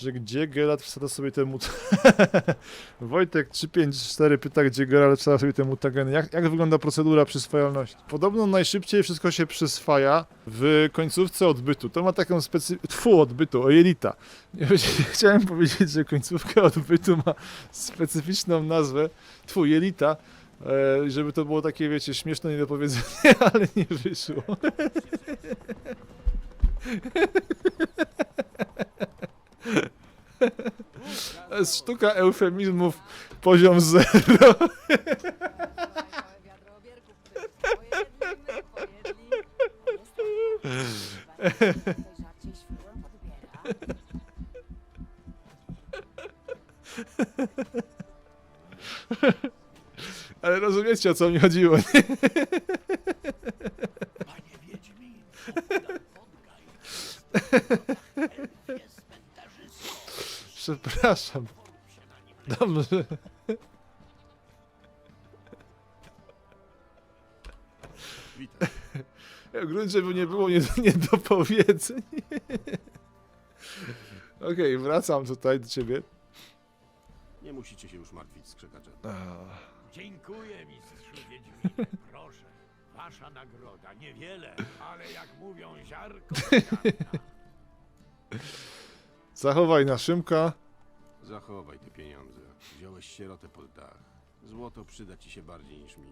że gdzie Geralt wsadza sobie te mut... Wojtek 354 pyta, gdzie Geralt wsadza sobie te mutageny. Jak, jak wygląda procedura przyswajalności? Podobno najszybciej wszystko się przyswaja w końcówce odbytu. To ma taką specyfikę... Tfu, odbytu, ojelita. Chciałem powiedzieć, że końcówka odbytu ma specyficzną nazwę. Tfu, jelita. E, żeby to było takie, wiecie, śmieszne niedopowiedzenie, ale nie wyszło. To jest sztuka eufemizmów poziom zero. Ale rozumiecie o co mi chodziło, nie? Panie Wiedźmin. Przepraszam. Dobrze. Witaj. W gruncie by nie było nie, niedopowiedzeń. Okej, wracam tutaj do ciebie. Nie musicie się już martwić, skrzykacze. Dziękuję, mistrzu Wiedźmin. Proszę, wasza nagroda. Niewiele, ale jak mówią, ziarko ziarna. Zachowaj na Szymka. Zachowaj te pieniądze. Wziąłeś sierotę pod dach. Złoto przyda ci się bardziej niż mi.